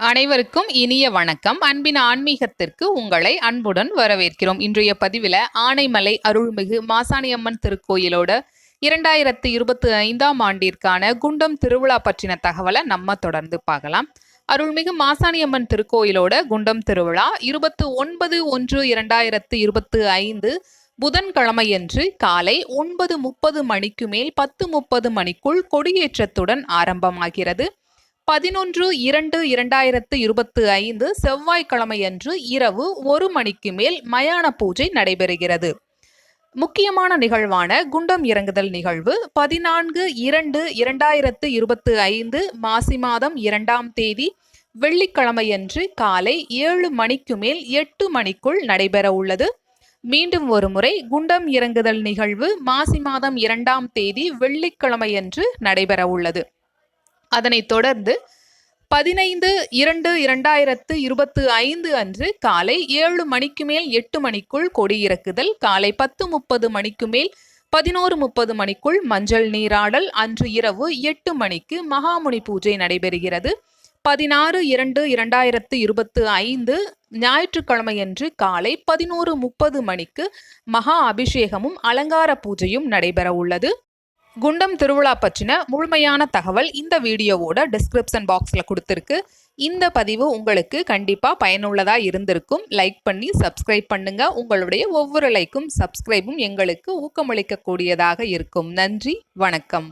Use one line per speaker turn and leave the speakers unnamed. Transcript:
அனைவருக்கும் இனிய வணக்கம். அன்பின் ஆன்மீகத்திற்கு உங்களை அன்புடன் வரவேற்கிறோம். இன்றைய பதிவில் ஆனைமலை அருள்மிகு மாசாணியம்மன் திருக்கோயிலோட இரண்டாயிரத்து இருபத்தி ஐந்தாம் ஆண்டிற்கான குண்டம் திருவிழா பற்றின தகவலை நம்ம தொடர்ந்து பார்க்கலாம். அருள்மிகு மாசாணியம்மன் திருக்கோயிலோட குண்டம் திருவிழா இருபத்து ஒன்பது ஒன்று இரண்டாயிரத்து இருபத்து ஐந்து புதன்கிழமையன்று காலை ஒன்பது முப்பது மணிக்கு மேல் பத்து முப்பது மணிக்குள் கொடியேற்றத்துடன் ஆரம்பமாகிறது. பதினொன்று இரண்டு இரண்டாயிரத்து இருபத்து ஐந்து செவ்வாய்க்கிழமையன்று இரவு ஒரு மணிக்கு மேல் மயான பூஜை நடைபெறுகிறது. முக்கியமான நிகழ்வான குண்டம் இறங்குதல் நிகழ்வு பதினான்கு இரண்டு இரண்டாயிரத்து இருபத்து ஐந்து மாசி மாதம் இரண்டாம் தேதி வெள்ளிக்கிழமையன்று காலை ஏழு மணிக்கு மேல் எட்டு மணிக்குள் நடைபெற உள்ளது. மீண்டும் ஒருமுறை குண்டம் இறங்குதல் நிகழ்வு மாசி மாதம் இரண்டாம் தேதி வெள்ளிக்கிழமையன்று நடைபெற உள்ளது. அதனைத் தொடர்ந்து பதினைந்து இரண்டு இரண்டாயிரத்து இருபத்து ஐந்து அன்று காலை ஏழு மணிக்கு மேல் எட்டு மணிக்குள் கொடியிறக்குதல் காலை பத்து முப்பது மணிக்கு மேல் பதினோரு முப்பது மணிக்குள் மஞ்சள் நீராடல் அன்று இரவு எட்டு மணிக்கு மகாமுனி பூஜை நடைபெறுகிறது. பதினாறு இரண்டு இரண்டாயிரத்து இருபத்து ஐந்து ஞாயிற்றுக்கிழமையன்று காலை பதினோரு முப்பது மணிக்கு மகா அபிஷேகமும் அலங்கார பூஜையும் நடைபெற உள்ளது குண்டம் திருவிழா பற்றின முழுமையான தகவல் இந்த வீடியோவோட டிஸ்கிரிப்ஷன் பாக்ஸில் கொடுத்துருக்கு. இந்த பதிவு உங்களுக்கு கண்டிப்பாக பயனுள்ளதாக இருந்திருக்கும். லைக் பண்ணி சப்ஸ்கிரைப் பண்ணுங்க. உங்களுடைய ஒவ்வொரு லைக்கும் சப்ஸ்கிரைபும் எங்களுக்கு ஊக்கமளிக்கக்கூடியதாக இருக்கும். நன்றி வணக்கம்.